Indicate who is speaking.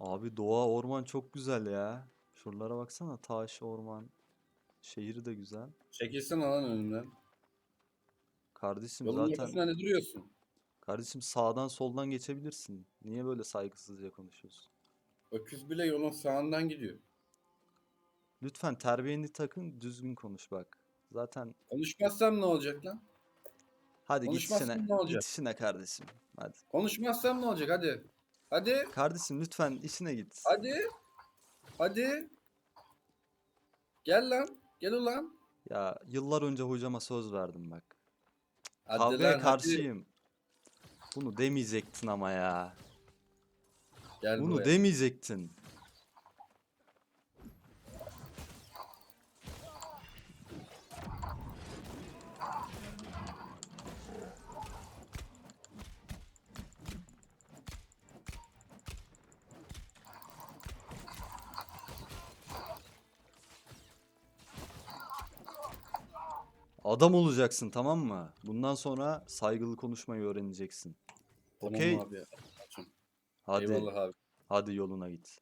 Speaker 1: Abi doğa orman çok güzel ya. Şuralara baksana taş, orman. Şehir de güzel.
Speaker 2: Çekilsene lan önümden.
Speaker 1: Kardeşim
Speaker 2: Yolun
Speaker 1: zaten
Speaker 2: ortasında ne duruyorsun?
Speaker 1: kardeşim sağdan soldan geçebilirsin. Niye böyle saygısızca konuşuyorsun?
Speaker 2: Öküz bile yolun sağından gidiyor.
Speaker 1: Lütfen terbiyeni takın, düzgün konuş bak. Zaten
Speaker 2: Konuşmazsam ne olacak lan?
Speaker 1: hadi git
Speaker 2: Konuşmazsan
Speaker 1: işine,
Speaker 2: ne olacak?
Speaker 1: git işine kardeşim. Hadi.
Speaker 2: Konuşmazsam ne olacak hadi. Hadi.
Speaker 1: Kardeşim lütfen işine git.
Speaker 2: Hadi. Hadi. Gel lan. Gel ulan.
Speaker 1: Ya yıllar önce hocama söz verdim bak.
Speaker 2: Hadi
Speaker 1: Kavgaya
Speaker 2: lan, hadi.
Speaker 1: karşıyım. Bunu demeyecektin ama ya.
Speaker 2: Gel
Speaker 1: Bunu
Speaker 2: buraya.
Speaker 1: demeyecektin. Adam olacaksın tamam mı? Bundan sonra saygılı konuşmayı öğreneceksin.
Speaker 2: Tamam
Speaker 1: Okey.
Speaker 2: abi.
Speaker 1: Hadi,
Speaker 2: Eyvallah abi.
Speaker 1: hadi yoluna git.